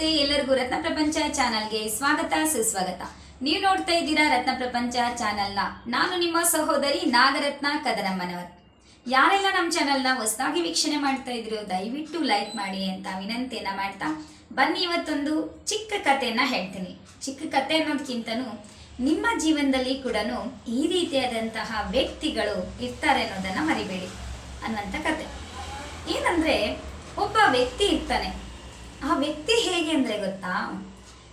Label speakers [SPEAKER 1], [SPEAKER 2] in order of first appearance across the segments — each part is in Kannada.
[SPEAKER 1] ನಮಸ್ತೆ, ಎಲ್ಲರಿಗೂ ರತ್ನ ಪ್ರಪಂಚ ಚಾನಲ್ಗೆ ಸ್ವಾಗತ, ಸುಸ್ವಾಗತ. ನೀವು ನೋಡ್ತಾ ಇದ್ದೀರಾ ರತ್ನ ಪ್ರಪಂಚ ಚಾನಲ್ನ. ನಾನು ನಿಮ್ಮ ಸಹೋದರಿ ನಾಗರತ್ನ ಕದರಮ್ಮನವರ್ ಯಾರೆಲ್ಲ ನಮ್ಮ ಚಾನಲ್ನ ಹೊಸದಾಗಿ ವೀಕ್ಷಣೆ ಮಾಡ್ತಾ ಇದ್ರು, ದಯವಿಟ್ಟು ಲೈಕ್ ಮಾಡಿ ಅಂತ ವಿನಂತಿಯನ್ನ ಮಾಡ್ತಾ ಬನ್ನಿ ಇವತ್ತೊಂದು ಚಿಕ್ಕ ಕಥೆಯನ್ನ ಹೇಳ್ತೀನಿ. ಚಿಕ್ಕ ಕತೆ ಅನ್ನೋದಕ್ಕಿಂತನೂ ನಿಮ್ಮ ಜೀವನದಲ್ಲಿ ಕೂಡ ಈ ರೀತಿಯಾದಂತಹ ವ್ಯಕ್ತಿಗಳು ಇರ್ತಾರೆ ಅನ್ನೋದನ್ನ ಮರಿಬೇಡಿ ಅನ್ನುವಂಥ ಕತೆ ಏನಂದ್ರೆ, ಒಬ್ಬ ವ್ಯಕ್ತಿ ಇರ್ತಾನೆ. ಆ ವ್ಯಕ್ತಿ ಹೇಗೆ ಅಂದ್ರೆ ಗೊತ್ತಾ?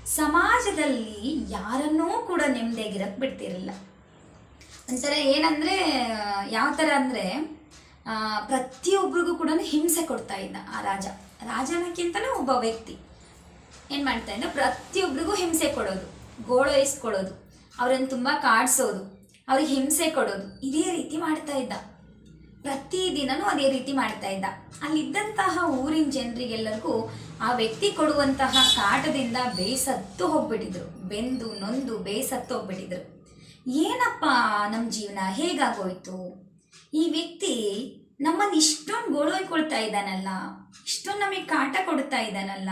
[SPEAKER 1] ಸಮಾಜದಲ್ಲಿ ಯಾರನ್ನೂ ಕೂಡ ನೆಮ್ಮದಿಯಾಗಿರಕ್ ಬಿಡ್ತಿರಲಿಲ್ಲ ಒಂಥರ ಏನಂದ್ರೆ, ಯಾವ ಥರ ಅಂದ್ರೆ ಪ್ರತಿಯೊಬ್ಬರಿಗೂ ಕೂಡ ಹಿಂಸೆ ಕೊಡ್ತಾ ಇದ್ದ ಆ ರಾಜ. ರಾಜನಕ್ಕಿಂತಲೂ ಒಬ್ಬ ವ್ಯಕ್ತಿ. ಏನು ಮಾಡ್ತಾ ಇದ್ದ? ಪ್ರತಿಯೊಬ್ಬರಿಗೂ ಹಿಂಸೆ ಕೊಡೋದು ಗೋಳೈಸ್ಕೊಡೋದು ಅವ್ರನ್ನ ತುಂಬ ಕಾಡಿಸೋದು, ಅವ್ರಿಗೆ ಹಿಂಸೆ ಕೊಡೋದು, ಇದೇ ರೀತಿ ಮಾಡ್ತಾ ಇದ್ದ. ಪ್ರತಿದಿನನೂ ಅದೇ ರೀತಿ ಮಾಡ್ತಾ ಇದ್ದ. ಅಲ್ಲಿದ್ದಂತಹ ಊರಿನ ಜನರಿಗೆಲ್ಲರಿಗೂ ಆ ವ್ಯಕ್ತಿ ಕೊಡುವಂತಹ ಕಾಟದಿಂದ ಬೇಸತ್ತು ಹೋಗ್ಬಿಟ್ಟಿದ್ರು. ಬೆಂದು, ನೊಂದು ಬೇಸತ್ತು ಹೋಗ್ಬಿಟ್ಟಿದ್ರು. ಏನಪ್ಪ ನಮ್ಮ ಜೀವನ? ಹೇಗಾಗೋಯ್ತು? ಈ ವ್ಯಕ್ತಿ ನಮ್ಮನ್ನು ಇಷ್ಟೊಂದು ಗೋಳೊಯ್ಕೊಳ್ತಾ ಇದ್ದಾನಲ್ಲ, ಇಷ್ಟೊಂದು ನಮಗೆ ಕಾಟ ಕೊಡ್ತಾ ಇದ್ದಾನಲ್ಲ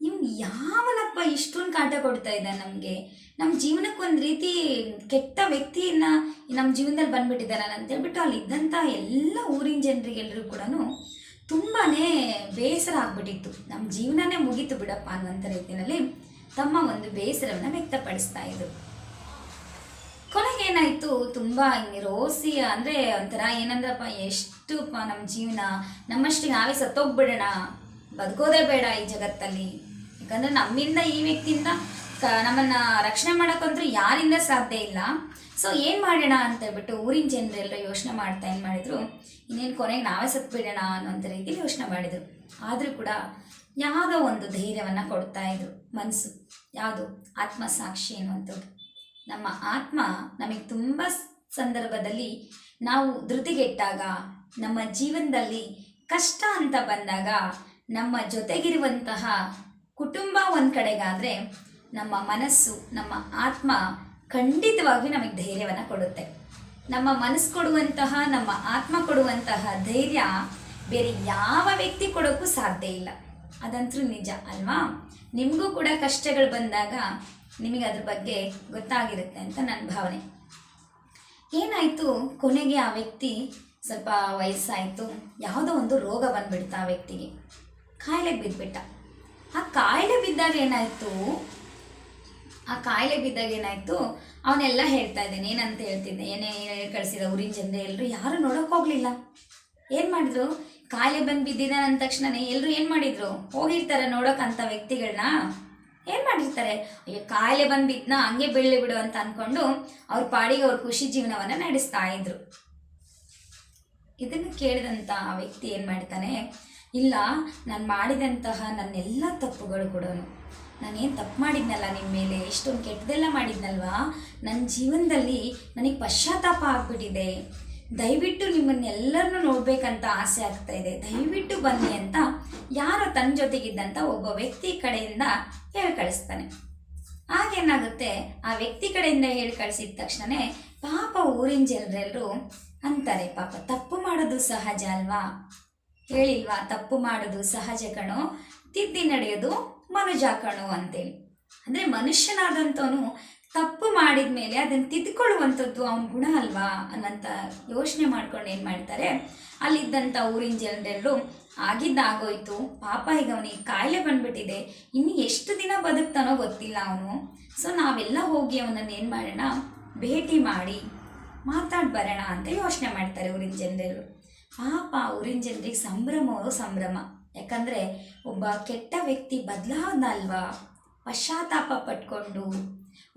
[SPEAKER 1] ಇವ್ ಯಾವನಪ್ಪ ಇಷ್ಟೊಂದು ಕಾಟ ಕೊಡ್ತಾ ಇದ್ದಾನೆ ನಮಗೆ? ನಮ್ಮ ಜೀವನಕ್ಕೆ ಒಂದು ರೀತಿ ಕೆಟ್ಟ ವ್ಯಕ್ತಿಯನ್ನ ನಮ್ಮ ಜೀವನದಲ್ಲಿ ಬಂದ್ಬಿಟ್ಟಿದ್ದಾರಲ್ಲ ಅಂತ ಹೇಳ್ಬಿಟ್ಟು ಅಲ್ಲಿದ್ದಂಥ ಎಲ್ಲ ಊರಿನ ಜನರಿಗೆಲ್ಲರೂ ಕೂಡ ತುಂಬಾನೇ ಬೇಸರ ಆಗ್ಬಿಟ್ಟಿತ್ತು ನಮ್ಮ ಜೀವನನೇ ಮುಗಿತು ಬಿಡಪ್ಪ ಅನ್ನುವಂಥ ರೀತಿಯಲ್ಲಿ ತಮ್ಮ ಒಂದು ಬೇಸರವನ್ನು ವ್ಯಕ್ತಪಡಿಸ್ತಾ ಇದ್ರು. ಏನಾಯ್ತು? ತುಂಬಾ ರೋಸಿ ಅಂದ್ರೆ ಒಂಥರ ಏನಂದ್ರಪ್ಪ, ಎಷ್ಟು ಪ ನಮ್ಮ ಜೀವನ ನಮ್ಮಷ್ಟಿಗೆ ನಾವೇ ಸತ್ತೋಗ್ಬಿಡೋಣ. ಬದುಕೋದೇ ಬೇಡ ಈ ಜಗತ್ತಲ್ಲಿ. ಯಾಕಂದ್ರೆ ನಮ್ಮಿಂದ ಈ ವ್ಯಕ್ತಿಯಿಂದ ನಮ್ಮನ್ನ ರಕ್ಷಣೆ ಮಾಡೋಕ್ಕಂತೂ ಯಾರಿಂದ ಸಾಧ್ಯ ಇಲ್ಲ. ಸೊ ಏನು ಮಾಡೋಣ ಅಂತ ಹೇಳ್ಬಿಟ್ಟು ಊರಿನ ಜನರೆಲ್ಲ ಯೋಚನೆ ಮಾಡ್ತಾ ಏನು ಮಾಡಿದ್ರು? ಇನ್ನೇನು ಕೊನೆಗೆ ನಾವೇ ಸತ್ಬಿಡೋಣ ಅನ್ನೋಂಥ ರೀತಿಯಲ್ಲಿ ಯೋಚನೆ ಮಾಡಿದರು. ಆದರೂ ಕೂಡ ಯಾವುದೋ ಒಂದು ಧೈರ್ಯವನ್ನು ಕೊಡ್ತಾ ಇದ್ರು ಮನಸ್ಸು ಯಾವುದು? ಆತ್ಮಸಾಕ್ಷಿ ಅನ್ನುವಂಥದ್ದು. ನಮ್ಮ ಆತ್ಮ ನಮಗೆ ತುಂಬ ಸಂದರ್ಭದಲ್ಲಿ ನಾವು ಧೃತಿಗೆಟ್ಟಾಗ, ನಮ್ಮ ಜೀವನದಲ್ಲಿ ಕಷ್ಟ ಅಂತ ಬಂದಾಗ, ನಮ್ಮ ಜೊತೆಗಿರುವಂತಹ ಕುಟುಂಬ ಒಂದು ಕಡೆಗಾದರೆ ನಮ್ಮ ಮನಸ್ಸು, ನಮ್ಮ ಆತ್ಮ ಖಂಡಿತವಾಗಿ ನಮಗೆ ಧೈರ್ಯವನ್ನು ಕೊಡುತ್ತೆ. ನಮ್ಮ ಮನಸ್ಸು ಕೊಡುವಂತಹ, ನಮ್ಮ ಆತ್ಮ ಕೊಡುವಂತಹ ಧೈರ್ಯ ಬೇರೆ ಯಾವ ವ್ಯಕ್ತಿ ಕೊಡೋಕ್ಕೂ ಸಾಧ್ಯ ಇಲ್ಲ. ಅದಂತೂ ನಿಜ ಅಲ್ವಾ? ನಿಮಗೂ ಕೂಡ ಕಷ್ಟಗಳು ಬಂದಾಗ ನಿಮಗೆ ಅದ್ರ ಬಗ್ಗೆ ಗೊತ್ತಾಗಿರುತ್ತೆ ಅಂತ ನನ್ನ ಭಾವನೆ. ಏನಾಯಿತು? ಕೊನೆಗೆ ಆ ವ್ಯಕ್ತಿ ಸ್ವಲ್ಪ ವಯಸ್ಸಾಯಿತು. ಯಾವುದೋ ಒಂದು ರೋಗ ಬಂದ್ಬಿಡ್ತು ಆ ವ್ಯಕ್ತಿಗೆ. ಕಾಯಿಲೆಗೆ ಬಿದ್ದುಬಿಟ್ಟ ಆ ಕಾಯಿಲೆ ಬಿದ್ದಾಗ ಏನಾಯಿತು? ಆ ಕಾಯಿಲೆ ಬಿದ್ದಾಗ ಏನಾಯಿತು? ಅವನ್ನೆಲ್ಲ ಹೇಳ್ತಾ ಇದ್ದೇನೆ, ಏನಂತ ಹೇಳ್ತಿದ್ದೆ? ಏನೇ ಕಳಿಸಿದ ಊರಿನ ಜನರೇ ಎಲ್ಲರೂ ಯಾರು ನೋಡೋಕೆ ಹೋಗಲಿಲ್ಲ. ಏನು ಮಾಡಿದ್ರು? ಕಾಯಿಲೆ ಬಂದು ಬಿದ್ದಿದ್ದಾನೆ ಅಂದ ತಕ್ಷಣನೇ ಎಲ್ಲರೂ ಏನು ಮಾಡಿದ್ರು? ಹೋಗಿರ್ತಾರೆ ನೋಡೋಕ್ಕಂಥ ವ್ಯಕ್ತಿಗಳನ್ನ ಏನು ಮಾಡಿರ್ತಾರೆ? ಅಯ್ಯೋ, ಕಾಯಿಲೆ ಬಂದು ಬಿದ್ನ, ಹಂಗೆ ಬೆಳ್ಳಿ ಬಿಡು ಅಂತ ಅಂದ್ಕೊಂಡು ಅವ್ರ ಪಾಡಿಗೆ ಅವ್ರ ಖುಷಿ ಜೀವನವನ್ನು ನಡೆಸ್ತಾ ಇದ್ರು. ಇದನ್ನು ಆ ವ್ಯಕ್ತಿ ಏನು ಮಾಡ್ತಾನೆ? ಇಲ್ಲ, ನಾನು ಮಾಡಿದಂತಹ ನನ್ನೆಲ್ಲ ತಪ್ಪುಗಳು ಕೂಡ ನಾನೇನು ತಪ್ಪು ಮಾಡಿದ್ನಲ್ಲ ನಿಮ್ಮ ಮೇಲೆ? ಎಷ್ಟೊಂದು ಕೆಟ್ಟದೆಲ್ಲ ಮಾಡಿದ್ನಲ್ವಾ? ನನ್ನ ಜೀವನದಲ್ಲಿ ನನಗೆ ಪಶ್ಚಾತ್ತಾಪ ಆಗ್ಬಿಟ್ಟಿದೆ. ದಯವಿಟ್ಟು ನಿಮ್ಮನ್ನೆಲ್ಲರನ್ನೂ ನೋಡಬೇಕಂತ ಆಸೆ ಆಗ್ತಾ ಇದೆ. ದಯವಿಟ್ಟು ಬನ್ನಿ ಅಂತ ಯಾರೋ ತನ್ನ ಜೊತೆಗಿದ್ದಂಥ ಒಬ್ಬ ವ್ಯಕ್ತಿ ಕಡೆಯಿಂದ ಹೇಳಿ ಕಳಿಸ್ತಾನೆ. ಆಗೇನಾಗುತ್ತೆ ಆ ವ್ಯಕ್ತಿ ಕಡೆಯಿಂದ ಹೇಳಿ ಕಳಿಸಿದ ತಕ್ಷಣನೇ ಪಾಪ ಊರಿನ ಜನರೆಲ್ಲರೂ ಅಂತಾರೆ, ಪಾಪ ತಪ್ಪು ಮಾಡೋದು ಸಹಜ ಅಲ್ವಾ? ಹೇಳಿಲ್ವಾ? ತಪ್ಪು ಮಾಡೋದು ಸಹಜ ಕಣೋ ತಿದ್ದಿ ನಡೆಯೋದು ಮನುಜ ಕಣೋ ಅಂತೇಳಿ ಅಂದರೆ ಮನುಷ್ಯನಾದಂಥವನು ತಪ್ಪು ಮಾಡಿದ ಮೇಲೆ ಅದನ್ನು ತಿದ್ದುಕೊಳ್ಳುವಂಥದ್ದು ಅವನ ಗುಣ ಅಲ್ವಾ ಅನ್ನಂತ ಯೋಚನೆ ಮಾಡ್ಕೊಂಡು ಏನು ಮಾಡ್ತಾರೆ? ಅಲ್ಲಿದ್ದಂಥ ಊರಿನ ಜನರೆಲ್ಲರೂ ಆಗಿದ್ದಾಗೋಯ್ತು ಪಾಪ ಈಗ ಅವನಿಗೆ ಕಾಯಿಲೆ ಬಂದ್ಬಿಟ್ಟಿದೆ, ಇನ್ನು ಎಷ್ಟು ದಿನ ಬದುಕ್ತಾನೋ ಗೊತ್ತಿಲ್ಲ ಅವನು. ಸೊ ನಾವೆಲ್ಲ ಹೋಗಿ ಅವನನ್ನು ಏನು ಮಾಡೋಣ? ಭೇಟಿ ಮಾಡಿ, ಮಾತಾಡಿ ಬರೋಣ ಅಂತ ಯೋಚನೆ ಮಾಡ್ತಾರೆ ಊರಿನ ಜನರೆಲ್ಲರು. ಪಾಪ ಊರಿನ ಜನರಿಗೆ ಸಂಭ್ರಮವೋ ಸಂಭ್ರಮ. ಯಾಕಂದರೆ ಒಬ್ಬ ಕೆಟ್ಟ ವ್ಯಕ್ತಿ ಬದಲಾವಣ ಅಲ್ವಾ ಪಶ್ಚಾತ್ತಾಪ ಪಟ್ಕೊಂಡು.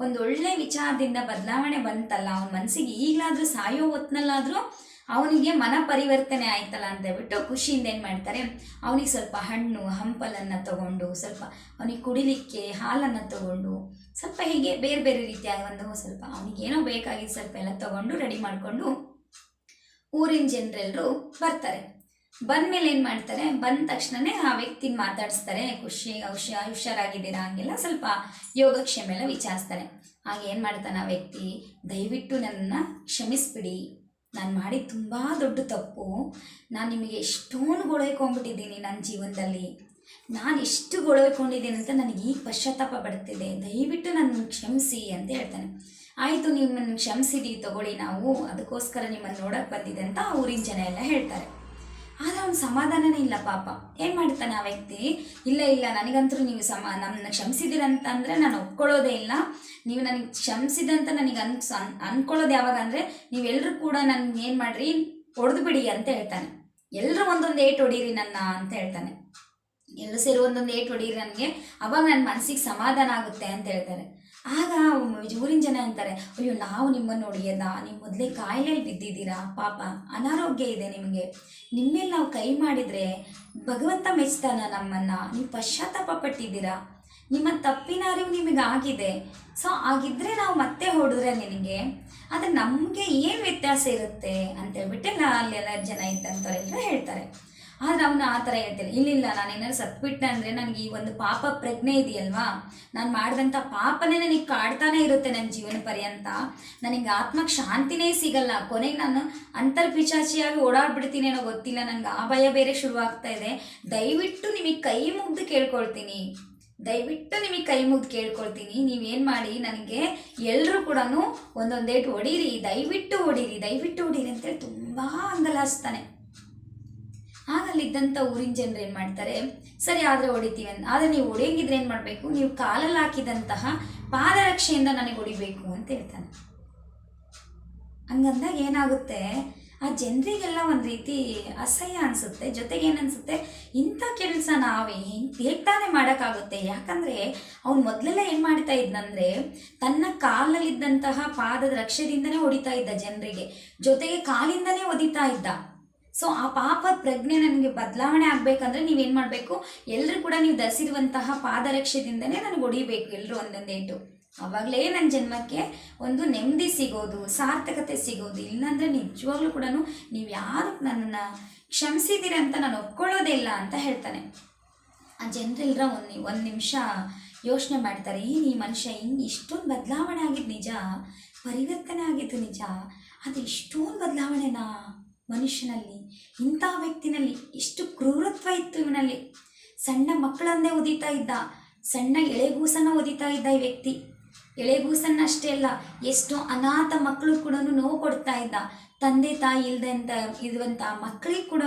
[SPEAKER 1] ಒಂದು ಒಳ್ಳೆ ವಿಚಾರದಿಂದ ಬದಲಾವಣೆ ಬಂತಲ್ಲ, ಅವನ ಮನಸ್ಸಿಗೆ ಈಗಲಾದರೂ ಸಾಯೋ ಹೊತ್ನಲ್ಲಾದರೂ ಅವನಿಗೆ ಮನ ಪರಿವರ್ತನೆ ಆಯ್ತಲ್ಲ ಅಂತ ಹೇಳ್ಬಿಟ್ಟು ಖುಷಿಯಿಂದ ಏನು ಮಾಡ್ತಾರೆ? ಅವನಿಗೆ ಸ್ವಲ್ಪ ಹಣ್ಣು, ಹಂಪಲನ್ನು ತಗೊಂಡು, ಸ್ವಲ್ಪ ಅವನಿಗೆ ಕುಡಿಲಿಕ್ಕೆ ಹಾಲನ್ನು ತಗೊಂಡು, ಸ್ವಲ್ಪ ಹೀಗೆ ಬೇರೆ ಬೇರೆ ರೀತಿಯಾಗಿ ಒಂದು ಸ್ವಲ್ಪ ಅವನಿಗೇನೋ ಬೇಕಾಗಿದ್ದು ಸ್ವಲ್ಪ ಎಲ್ಲ ತಗೊಂಡು ರೆಡಿ ಮಾಡಿಕೊಂಡು ಊರಿನ ಜನರೆಲ್ಲರೂ ಬರ್ತಾರೆ. ಬಂದ್ಮೇಲೆ ಏನು ಮಾಡ್ತಾರೆ? ಬಂದ ತಕ್ಷಣನೇ ಆ ವ್ಯಕ್ತಿನ ಮಾತಾಡಿಸ್ತಾರೆ. ಖುಷಿ ಔಷಧ ಹುಷಾರಾಗಿದ್ದೀರಾ ಹಂಗೆಲ್ಲ ಸ್ವಲ್ಪ ಯೋಗಕ್ಷೇಮ ಎಲ್ಲ ವಿಚಾರಿಸ್ತಾರೆ. ಹಾಗೆ ಏನು ಮಾಡ್ತಾನೆ ಆ ವ್ಯಕ್ತಿ? ದಯವಿಟ್ಟು ನನ್ನನ್ನು ಕ್ಷಮಿಸ್ಬಿಡಿ. ನಾನು ಮಾಡಿದ ತುಂಬ ದೊಡ್ಡ ತಪ್ಪು. ನಾನು ನಿಮಗೆ ಎಷ್ಟೊಂದು ಗೊಳೈಕೊಂಡ್ಬಿಟ್ಟಿದ್ದೀನಿ ನನ್ನ ಜೀವನದಲ್ಲಿ. ನಾನು ಎಷ್ಟು ಗೊಳಕೊಂಡಿದ್ದೀನಿ ಅಂತ ನನಗೆ ಈಗ ಪಶ್ಚಾತ್ತಾಪ ಬರ್ತಿದೆ. ದಯವಿಟ್ಟು ನನ್ನ ಕ್ಷಮಿಸಿ ಅಂತ ಹೇಳ್ತಾನೆ. ಆಯಿತು, ನಿಮ್ಮನ್ನು ಕ್ಷಮಿಸಿದೀವಿ ತಗೊಳ್ಳಿ ನಾವು. ಅದಕ್ಕೋಸ್ಕರ ನಿಮ್ಮನ್ನು ನೋಡಕ್ಕೆ ಬಂದಿದೆ ಅಂತ ಊರಿನ ಜನ ಎಲ್ಲ ಹೇಳ್ತಾರೆ. ಆದರೆ ಅವ್ನು ಸಮಾಧಾನನೇ ಇಲ್ಲ ಪಾಪ. ಏನು ಮಾಡ್ತಾನೆ ಆ ವ್ಯಕ್ತಿ? ಇಲ್ಲ ಇಲ್ಲ, ನನಗಂತೂ ನೀವು ಸಮ ನಮ್ಮನ್ನ ಕ್ಷಮಿಸಿದಿರಂತ ಅಂದರೆ ನಾನು ಒಪ್ಕೊಳ್ಳೋದೇ ಇಲ್ಲ. ನೀವು ನನಗೆ ಕ್ಷಮಿಸಿದಂತ ನನಗೆ ಅನ್ ಅನ್ಕೊಳ್ಳೋದು ಯಾವಾಗ ಅಂದರೆ ನೀವೆಲ್ಲರೂ ಕೂಡ ನನಗೆ ಏನು ಮಾಡ್ರಿ ಹೊಡೆದು ಬಿಡಿ ಅಂತ ಹೇಳ್ತಾನೆ. ಎಲ್ಲರೂ ಒಂದೊಂದು ಏಟ್ ಹೊಡೀರಿ ನನ್ನ ಅಂತ ಹೇಳ್ತಾನೆ. ಎಲ್ಲರೂ ಸೇರಿ ಒಂದೊಂದು ಏಟ್ ಹೊಡೀರಿ ನನಗೆ, ಅವಾಗ ನನ್ನ ಮನಸ್ಸಿಗೆ ಸಮಾಧಾನ ಆಗುತ್ತೆ ಅಂತ ಹೇಳ್ತಾರೆ. ಆಗ ಊರಿನ ಜನ ಅಂತಾರೆ, ಅಯ್ಯೋ, ನಾವು ನಿಮ್ಮನ್ನು ಹೊಡೆಯೋದ ನೀವು ಮೊದಲೇ ಕಾಯಿಲೆಯಲ್ಲಿ ಬಿದ್ದಿದ್ದೀರಾ? ಪಾಪ ಅನಾರೋಗ್ಯ ಇದೆ ನಿಮಗೆ. ನಿಮ್ಮೇಲೆ ನಾವು ಕೈ ಮಾಡಿದರೆ ಭಗವಂತ ಮೆಚ್ತಾನ ನಮ್ಮನ್ನು. ನೀವು ಪಶ್ಚಾತ್ತಾಪ ಪಟ್ಟಿದ್ದೀರಾ? ನಿಮ್ಮ ತಪ್ಪಿನ ಅರಿವು ನಿಮಗೆ ಆಗಿದೆ. ಸೊ ಆಗಿದ್ರೆ ನಾವು ಮತ್ತೆ ಹೊಡೆದ್ರೆ ನಿನಗೆ ಆದರೆ ನಮಗೆ ಏನು ವ್ಯತ್ಯಾಸ ಇರುತ್ತೆ? ಅಂತ ನಾ ಅಲ್ಲೆಲ್ಲ ಜನ ಇದ್ದಂಥವರೆಲ್ಲ ಹೇಳ್ತಾರೆ. ಆದರೆ ಅವನು ಆ ಥರ ಹೇಳ್ತಿಲ್ಲ. ಇಲ್ಲಿಲ್ಲ, ನಾನು ಏನಾದ್ರು ಸತ್ಬಿಟ್ಟೆ ಅಂದರೆ ನನಗೆ ಈ ಒಂದು ಪಾಪ ಪ್ರಜ್ಞೆ ಇದೆಯಲ್ವಾ? ನಾನು ಮಾಡಿದಂಥ ಪಾಪನೇ ನನಗೆ ಕಾಡ್ತಾನೆ ಇರುತ್ತೆ ನನ್ನ ಜೀವನ ಪರ್ಯಂತ. ನನಗೆ ಆತ್ಮಕ್ಕೆ ಶಾಂತಿನೇ ಸಿಗಲ್ಲ. ಕೊನೆಗೆ ನಾನು ಅಂತರ್ಪಿಚಾಚಿಯಾಗಿ ಓಡಾಡ್ಬಿಡ್ತೀನಿ ಅನ್ನೋ ಗೊತ್ತಿಲ್ಲ. ನನಗೆ ಆ ಭಯ ಬೇರೆ ಶುರುವಾಗ್ತಾ ಇದೆ. ದಯವಿಟ್ಟು ನಿಮಗೆ ಕೈ ಮುಗ್ದು ಕೇಳ್ಕೊಳ್ತೀನಿ. ದಯವಿಟ್ಟು ನಿಮಗೆ ಕೈ ಮುಗ್ದು ಕೇಳ್ಕೊಳ್ತೀನಿ. ನೀವೇನು ಮಾಡಿ, ನನಗೆ ಎಲ್ಲರೂ ಕೂಡ ಒಂದೊಂದೇಟು ಹೊಡೀರಿ. ದಯವಿಟ್ಟು ಹೊಡೀರಿ ದಯವಿಟ್ಟು ಹೊಡೀರಿ ಅಂತೇಳಿ ತುಂಬ ಅಂಗಲಾಸ್ತಾನೆ ಆಗ ಅಲ್ಲಿದ್ದಂಥ ಊರಿನ ಜನರು ಏನು ಮಾಡ್ತಾರೆ? ಸರಿ, ಆದರೆ ಹೊಡಿತೀವಿ ಅಂತ ಆದರೆ ನೀವು ಹೊಡೆಯಂಗಿದ್ರೆ ಏನು ಮಾಡಬೇಕು? ನೀವು ಕಾಲಲ್ಲಿ ಹಾಕಿದಂತಹ ಪಾದರಕ್ಷೆಯಿಂದ ನನಗೆ ಹೊಡಿಬೇಕು ಅಂತ ಹೇಳ್ತಾನೆ. ಹಂಗಂದಾಗ ಏನಾಗುತ್ತೆ? ಆ ಜನರಿಗೆಲ್ಲ ಒಂದು ರೀತಿ ಅಸಹ್ಯ ಅನಿಸುತ್ತೆ. ಜೊತೆಗೆ ಏನನ್ಸುತ್ತೆ ಇಂಥ ಕೆಲಸ ನಾವೇ ಹೇಗೆ ತಾನೇ ಮಾಡೋಕ್ಕಾಗುತ್ತೆ. ಯಾಕಂದರೆ ಅವ್ನು ಮೊದಲೆಲ್ಲ ಏನು ಮಾಡ್ತಾ ಇದ್ನಂದರೆ, ತನ್ನ ಕಾಲಲ್ಲಿದ್ದಂತಹ ಪಾದದ ರಕ್ಷೆದಿಂದನೇ ಹೊಡಿತಾ ಇದ್ದ ಜನರಿಗೆ. ಜೊತೆಗೆ ಕಾಲಿಂದನೇ ಒದಿತಾ ಇದ್ದ. ಸೊ ಆ ಪಾಪ ಪ್ರಜ್ಞೆ ನನಗೆ ಬದಲಾವಣೆ ಆಗಬೇಕಂದ್ರೆ ನೀವೇನು ಮಾಡಬೇಕು? ಎಲ್ಲರೂ ಕೂಡ ನೀವು ಧರಿಸಿರುವಂತಹ ಪಾದರಕ್ಷೆದಿಂದನೇ ನನಗೆ ಹೊಡಿಬೇಕು ಎಲ್ಲರೂ ಒಂದೊಂದೇಟು ಆವಾಗಲೇ ನನ್ನ ಜನ್ಮಕ್ಕೆ ಒಂದು ನೆಮ್ಮದಿ ಸಿಗೋದು, ಸಾರ್ಥಕತೆ ಸಿಗೋದು. ಇಲ್ಲಾಂದರೆ ನಿಜವಾಗ್ಲೂ ಕೂಡ ನೀವು ಯಾರು ನನ್ನನ್ನು ಕ್ಷಮಿಸಿದ್ದೀರ ಅಂತ ನಾನು ಒಪ್ಕೊಳ್ಳೋದೇ ಇಲ್ಲ ಅಂತ ಹೇಳ್ತಾನೆ. ಆ ಜನರೆಲ್ಲರ ಒಂದು ಒಂದು ನಿಮಿಷ ಯೋಚನೆ ಮಾಡ್ತಾರೆ ಏನು ಈ ಮನುಷ್ಯ ಹಿಂಗೆ ಇಷ್ಟೊಂದು ಬದಲಾವಣೆ ಆಗಿದ್ದು ನಿಜ, ಪರಿವರ್ತನೆ ಆಗಿದ್ದು ನಿಜ, ಅದು ಇಷ್ಟೊಂದು ಬದಲಾವಣೆನಾ? ಮನುಷ್ಯನಲ್ಲಿ, ಇಂಥ ವ್ಯಕ್ತಿನಲ್ಲಿ ಎಷ್ಟು ಕ್ರೂರತ್ವ ಇತ್ತು ಇವನಲ್ಲಿ. ಸಣ್ಣ ಮಕ್ಕಳನ್ನೇ ಒದಿತಾ ಇದ್ದ, ಸಣ್ಣ ಎಳೆಗೂಸನ್ನ ಒದಿತಾ ಇದ್ದ ಈ ವ್ಯಕ್ತಿ. ಎಳೆಗೂಸನ್ನ ಅಷ್ಟೇ ಅಲ್ಲ, ಎಷ್ಟು ಅನಾಥ ಮಕ್ಕಳು ಕೂಡ ನೋವು ಕೊಡ್ತಾ ಇದ್ದ. ತಂದೆ ತಾಯಿ ಇಲ್ಲದೆ ಅಂತ ಇರುವಂಥ ಮಕ್ಕಳಿಗೆ ಕೂಡ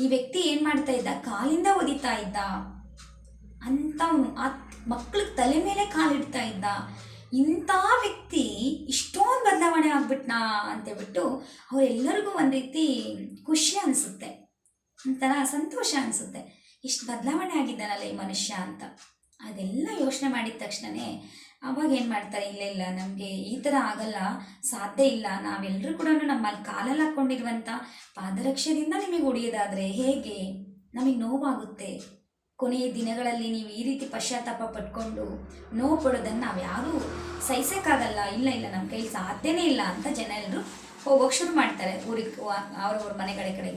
[SPEAKER 1] ಈ ವ್ಯಕ್ತಿ ಏನು ಮಾಡ್ತಾ ಇದ್ದ? ಕಾಲಿಂದ ಒದಿತಾ ಇದ್ದ. ಅಂತ ಆ ಮಕ್ಕಳಿಗೆ ತಲೆ ಮೇಲೆ ಕಾಲಿಡ್ತಾ ಇದ್ದ. ಇಂಥ ವ್ಯಕ್ತಿ ಇಷ್ಟೊಂದು ಬದಲಾವಣೆ ಆಗ್ಬಿಟ್ನಾ ಅಂತೇಳ್ಬಿಟ್ಟು ಅವರೆಲ್ಲರಿಗೂ ಒಂದು ರೀತಿ ಖುಷಿ ಅನಿಸುತ್ತೆ. ಒಂಥರ ಸಂತೋಷ ಅನಿಸುತ್ತೆ. ಇಷ್ಟು ಬದಲಾವಣೆ ಆಗಿದ್ದಾನಲ್ಲ ಈ ಮನುಷ್ಯ ಅಂತ. ಅದೆಲ್ಲ ಯೋಚನೆ ಮಾಡಿದ ತಕ್ಷಣವೇ ಅವಾಗ ಏನು ಮಾಡ್ತಾರೆ, ಇಲ್ಲ ಇಲ್ಲ, ನಮಗೆ ಈ ಥರ ಆಗಲ್ಲ, ಸಾಧ್ಯ ಇಲ್ಲ. ನಾವೆಲ್ಲರೂ ಕೂಡ ನಮ್ಮಲ್ಲಿ ಕಾಲಲ್ಲಿ ಹಾಕ್ಕೊಂಡಿರುವಂಥ ಪಾದರಕ್ಷೆಯಿಂದ ನಿಮಗೆ ಉಳಿಯೋದಾದರೆ ಹೇಗೆ? ನಮಗೆ ನೋವಾಗುತ್ತೆ. ಕೊನೆಯ ದಿನಗಳಲ್ಲಿ ನೀವು ಈ ರೀತಿ ಪಶ್ಚಾತ್ತಾಪ ಪಟ್ಕೊಂಡು ನೋವು ಪಡೋದನ್ನು ನಾವು ಯಾರೂ ಸಹಿಸೋಕ್ಕಾಗಲ್ಲ. ಇಲ್ಲ ಇಲ್ಲ ನಮ್ಮ ಕೈಲಿ ಸಾಧ್ಯನೇ ಇಲ್ಲ ಅಂತ ಜನ ಎಲ್ಲರೂ ಹೋಗೋಕೆ ಶುರು ಮಾಡ್ತಾರೆ. ಊರಿಗೆ ಅವ್ರವ್ರ ಮನೆಗಳ ಕಡೆ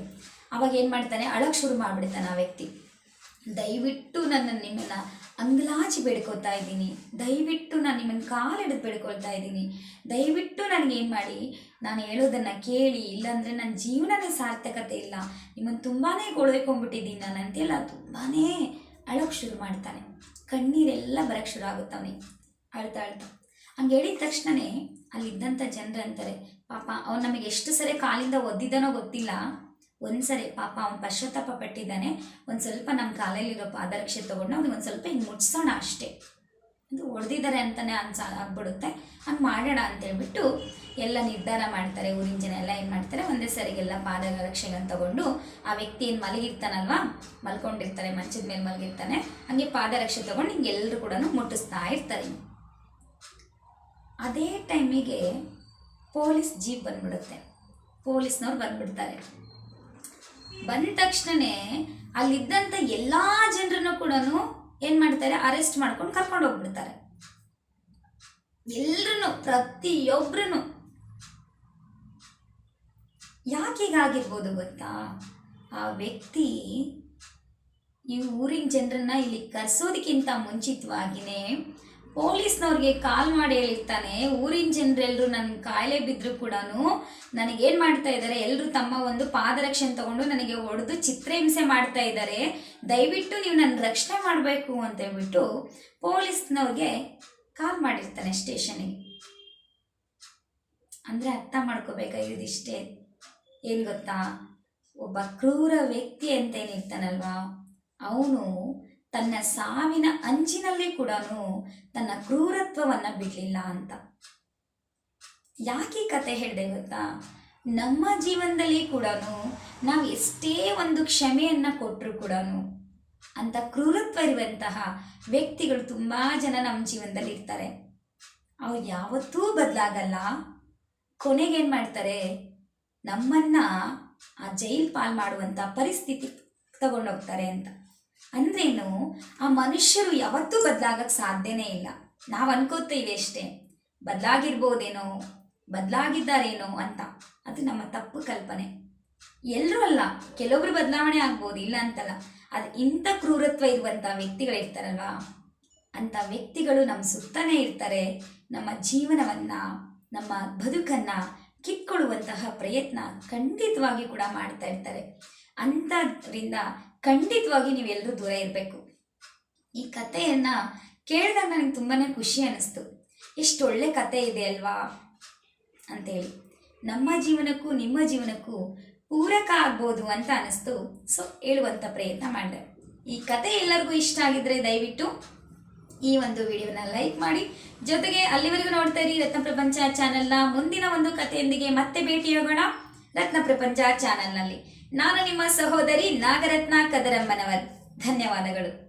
[SPEAKER 1] ಅವಾಗ ಏನು ಮಾಡ್ತಾನೆ? ಅಳಕ್ಕೆ ಶುರು ಮಾಡಿಬಿಡ್ತಾನೆ ಆ ವ್ಯಕ್ತಿ. ದಯವಿಟ್ಟು ನನ್ನ ನಿಮ್ಮನ್ನು ಅಂಗಲಾಚಿ ಬೇಡ್ಕೊಳ್ತಾ ಇದ್ದೀನಿ. ದಯವಿಟ್ಟು ನಾನು ನಿಮ್ಮನ್ನು ಕಾಲಿಡಿದು ಬೇಡ್ಕೊಳ್ತಾ ಇದ್ದೀನಿ. ದಯವಿಟ್ಟು ನನಗೇನು ಮಾಡಿ, ನಾನು ಹೇಳೋದನ್ನು ಕೇಳಿ, ಇಲ್ಲಾಂದರೆ ನನ್ನ ಜೀವನನೇ ಸಾರ್ಥಕತೆ ಇಲ್ಲ. ನಿಮ್ಮನ್ನು ತುಂಬಾ ಗೊಳ್ಕೊಂಡ್ಬಿಟ್ಟಿದ್ದೀನಿ. ನಾನು ಅಂತೆಲ್ಲ ತುಂಬಾ ಅಳೋಕ್ಕೆ ಶುರು ಮಾಡ್ತಾನೆ. ಕಣ್ಣೀರೆಲ್ಲ ಬರೋಕ್ಕೆ ಶುರು ಆಗುತ್ತೆ ಅವನಿಗೆ ಅಳ್ತಾ ಅಳ್ತಾ. ಹಂಗೆ ಹೇಳಿದ ತಕ್ಷಣವೇ ಅಲ್ಲಿದ್ದಂಥ ಜನರಂತಾರೆ ಪಾಪ, ಅವ್ನು ನಮಗೆ ಎಷ್ಟು ಸರಿ ಕಾಲಿಂದ ಒದ್ದಿದ್ದಾನೋ ಗೊತ್ತಿಲ್ಲ. ಒಂದ್ಸರಿ ಪಾಪ ಅವ್ನು ಪಶ್ಚಾತ್ತಾಪ ಪಟ್ಟಿದ್ದಾನೆ. ಒಂದು ಸ್ವಲ್ಪ ನಮ್ಮ ಕಾಲಲ್ಲಿರೋ ಪಾದರಕ್ಷೆ ತೊಗೊಂಡು ಅವ್ನಿಗೆ ಒಂದು ಸ್ವಲ್ಪ ಹಿಂಗೆ ಮುಟ್ಸೋಣ ಅಷ್ಟೇ. ಅದು ಹೊಡೆದಿದ್ದಾರೆ ಅಂತಲೇ ಅನ್ಸ ಆಗ್ಬಿಡುತ್ತೆ. ಹಂಗೆ ಮಾಡೋಣ ಅಂತೇಳ್ಬಿಟ್ಟು ಎಲ್ಲ ನಿರ್ಧಾರ ಮಾಡ್ತಾರೆ. ಊರಿನ ಜನ ಎಲ್ಲ ಏನು ಮಾಡ್ತಾರೆ? ಒಂದೇ ಸರಿಗೆಲ್ಲ ಪಾದರಕ್ಷೆಗಳನ್ನು ತಗೊಂಡು ಆ ವ್ಯಕ್ತಿ ಏನು ಮಲಗಿರ್ತಾನಲ್ವಾ? ಮಲ್ಕೊಂಡಿರ್ತಾರೆ ಮಂಚದ ಮೇಲೆ ಮಲಗಿರ್ತಾನೆ. ಹಂಗೆ ಪಾದರಕ್ಷೆ ತಗೊಂಡು ಹಿಂಗೆ ಎಲ್ಲರೂ ಕೂಡ ಮುಟ್ಟಿಸ್ತಾ ಇರ್ತಾರೆ. ಅದೇ ಟೈಮಿಗೆ ಪೊಲೀಸ್ ಜೀಪ್ ಬಂದ್ಬಿಡುತ್ತೆ. ಪೊಲೀಸ್ನವ್ರು ಬಂದ್ಬಿಡ್ತಾರೆ. ಬಂದ ತಕ್ಷಣನೇ ಅಲ್ಲಿದ್ದಂಥ ಎಲ್ಲ ಜನರನ್ನು ಕೂಡ ಏನು ಮಾಡ್ತಾರೆ? ಅರೆಸ್ಟ್ ಮಾಡ್ಕೊಂಡು ಕರ್ಕೊಂಡು ಹೋಗ್ಬಿಡ್ತಾರೆ. ಎಲ್ರೂ ಪ್ರತಿಯೊಬ್ಬರೂ ಯಾಕೆ ಹೀಗಾಗಿರ್ಬೋದು ಗೊತ್ತಾ? ಆ ವ್ಯಕ್ತಿ ಈ ಊರಿನ ಜನರನ್ನ ಇಲ್ಲಿ ಕರೆಸೋದಕ್ಕಿಂತ ಮುಂಚಿತವಾಗಿಯೇ ಪೊಲೀಸ್ನವ್ರಿಗೆ ಕಾಲ್ ಮಾಡಿ ಹೇಳಿರ್ತಾನೆ, ಊರಿನ ಜನರೆಲ್ಲರೂ ನನ್ನ ಕಾಯಿಲೆ ಬಿದ್ದರೂ ಕೂಡ ನನಗೇನು ಮಾಡ್ತಾ ಇದ್ದಾರೆ ಎಲ್ಲರೂ ತಮ್ಮ ಒಂದು ಪಾದರಕ್ಷೆನ ತಗೊಂಡು ನನಗೆ ಹೊಡೆದು ಚಿತ್ರಹಿಂಸೆ ಮಾಡ್ತಾ ಇದ್ದಾರೆ ದಯವಿಟ್ಟು ನೀವು ನನ್ನ ರಕ್ಷಣೆ ಮಾಡಬೇಕು ಅಂತ ಹೇಳ್ಬಿಟ್ಟು ಪೊಲೀಸ್ನವ್ರಿಗೆ ಕಾಲ್ ಮಾಡಿರ್ತಾನೆ ಸ್ಟೇಷನಿಗೆ. ಅಂದರೆ ಅರ್ಥ ಮಾಡ್ಕೋಬೇಕಾಗಿರೋದಿಷ್ಟೇ ಏನು ಗೊತ್ತಾ? ಒಬ್ಬ ಕ್ರೂರ ವ್ಯಕ್ತಿ ಅಂತ ಏನಿರ್ತಾನಲ್ವಾ ಅವನು ತನ್ನ ಸಾವಿನ ಅಂಚಿನಲ್ಲಿ ಕೂಡ ತನ್ನ ಕ್ರೂರತ್ವವನ್ನು ಬಿಡಲಿಲ್ಲ ಅಂತ. ಯಾಕೆ ಕತೆ ಹೇಳಿದೆ ಗೊತ್ತಾ? ನಮ್ಮ ಜೀವನದಲ್ಲಿ ಕೂಡ ನಾವು ಎಷ್ಟೇ ಒಂದು ಕ್ಷಮೆಯನ್ನು ಕೊಟ್ಟರು ಕೂಡ ಅಂತ ಕ್ರೂರತ್ವ ಇರುವಂತಹ ವ್ಯಕ್ತಿಗಳು ತುಂಬ ಜನ ನಮ್ಮ ಜೀವನದಲ್ಲಿ ಇರ್ತಾರೆ. ಅವ್ರು ಯಾವತ್ತೂ ಬದಲಾಗಲ್ಲ. ಕೊನೆಗೇನು ಮಾಡ್ತಾರೆ? ನಮ್ಮನ್ನ ಆ ಜೈಲ್ ಪಾಲ್ ಮಾಡುವಂಥ ಪರಿಸ್ಥಿತಿ ತಗೊಂಡೋಗ್ತಾರೆ ಅಂತ. ಅಂದ್ರೇನು? ಆ ಮನುಷ್ಯರು ಯಾವತ್ತೂ ಬದಲಾಗಕ್ಕೆ ಸಾಧ್ಯನೇ ಇಲ್ಲ. ನಾವು ಅನ್ಕೋತೀವಿ ಅಷ್ಟೇ ಬದಲಾಗಿರ್ಬೋದೇನೋ, ಬದಲಾಗಿದ್ದಾರೇನೋ ಅಂತ. ಅದು ನಮ್ಮ ತಪ್ಪು ಕಲ್ಪನೆ. ಎಲ್ಲರೂ ಅಲ್ಲ, ಕೆಲವೊಬ್ರು ಬದಲಾವಣೆ ಆಗ್ಬೋದು, ಇಲ್ಲ ಅಂತಲ್ಲ. ಅದು ಇಂಥ ಕ್ರೂರತ್ವ ಇರುವಂಥ ವ್ಯಕ್ತಿಗಳಿರ್ತಾರಲ್ವಾ? ಅಂಥ ವ್ಯಕ್ತಿಗಳು ನಮ್ಮ ಸುತ್ತನೇ ಇರ್ತಾರೆ, ನಮ್ಮ ಜೀವನವನ್ನು, ನಮ್ಮ ಬದುಕನ್ನು ಕಿತ್ಕೊಳ್ಳುವಂತಹ ಪ್ರಯತ್ನ ಖಂಡಿತವಾಗಿ ಕೂಡ ಮಾಡ್ತಾ ಇರ್ತಾರೆ. ಅಂಥದ್ರಿಂದ ಖಂಡಿತವಾಗಿ ನೀವೆಲ್ಲರೂ ದೂರ ಇರಬೇಕು. ಈ ಕಥೆಯನ್ನು ಕೇಳಿದಾಗ ನನಗೆ ತುಂಬಾ ಖುಷಿ ಅನ್ನಿಸ್ತು ಎಷ್ಟು ಒಳ್ಳೆ ಕತೆ ಇದೆ ಅಲ್ವಾ? ಅಂತೇಳಿ. ನಮ್ಮ ಜೀವನಕ್ಕೂ ನಿಮ್ಮ ಜೀವನಕ್ಕೂ ಪೂರಕ ಆಗ್ಬೋದು ಅಂತ ಅನ್ನಿಸ್ತು ಸೊ ಹೇಳುವಂಥ ಪ್ರಯತ್ನ ಮಾಡಿದೆ. ಈ ಕತೆ ಎಲ್ಲರಿಗೂ ಇಷ್ಟ ಆಗಿದ್ರೆ ದಯವಿಟ್ಟು ಈ ಒಂದು ವಿಡಿಯೋನ ಲೈಕ್ ಮಾಡಿ. ಜೊತೆಗೆ ಅಲ್ಲಿವರೆಗೂ ನೋಡ್ತಾ ಇರಿ ರತ್ನ ಪ್ರಪಂಚ ಚಾನೆಲ್ನ ಮುಂದಿನ ಒಂದು ಕಥೆಯೊಂದಿಗೆ ಮತ್ತೆ ಭೇಟಿಯಾಗೋಣ. ರತ್ನ ಪ್ರಪಂಚ ಚಾನೆಲ್ನಲ್ಲಿ. ನಾನು ನಿಮ್ಮ ಸಹೋದರಿ ನಾಗರತ್ನ ಕದರಮ್ಮನವರ್ ಧನ್ಯವಾದಗಳು.